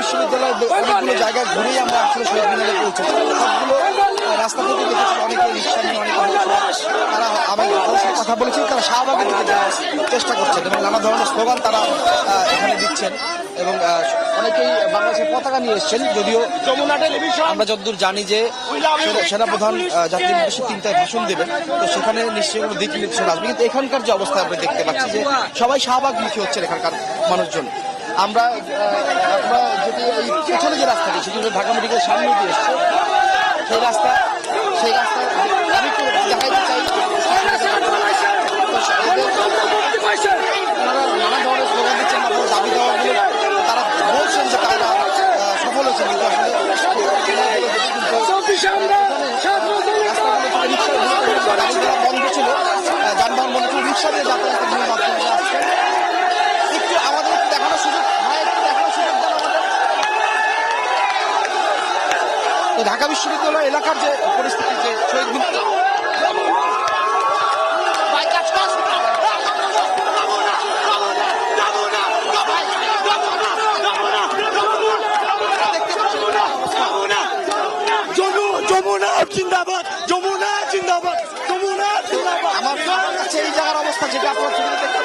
বিশ্ববিদ্যালয়ের অনেকগুলো জায়গায় ঘুরেই আমরা আসলে শহীদ মিনারে পৌঁছেছি। সবগুলো রাস্তা থেকে দেখেছি অনেকে রিক্সা নিয়ে, অনেকে তারা আমি কথা বলেছি তারা শাহবাগের দিকে যাওয়ার চেষ্টা করছেন এবং নানা ধরনের স্লোগান তারা এখানে দিচ্ছেন এবং অনেকেই বাংলাদেশের পতাকা নিয়ে এসছেন। যদিও আমরা যতদূর জানি যে সেনাপ্রধান জাতির উদ্দেশ্যে তিনটায় ভাষণ দেবেন, তো সেখানে নিশ্চয়ই কোনো দিক নির্দেশনা আসবে। কিন্তু এখানকার যে অবস্থা আমরা দেখতে পাচ্ছি যে সবাই শাহবাগমুখী হচ্ছেন এখানকার মানুষজন। আমরা আমরা যদি এই পেছনে যে রাস্তাটি সেটি ঢাকা মেডিকেল সামনে দিয়ে এসছে। সেই রাস্তা সেই রাস্তা আমি একটু দেখাইতে চাই। নানা ধরনের স্লোগান দিচ্ছেন আপনার দাবি দেওয়াগুলো তারা বলছেন যে তারা সফল হয়েছেন কিন্তু আসলে রাস্তাগুলো বন্ধ ছিল। যানবাহন বন্ধ ছিল। রিক্সা দিয়ে যাতায়াতের তো ঢাকা বিশ্ববিদ্যালয় এলাকার যে পরিস্থিতি যে শহীদ মিনার ভাই কাজ কাজ যমুনা জিন্দাবাদ যমুনা জিন্দাবাদ যমুনা জিন্দাবাদ আমার কাছে এই জায়গার অবস্থা যেটা আপনার ছবিতে দেখতে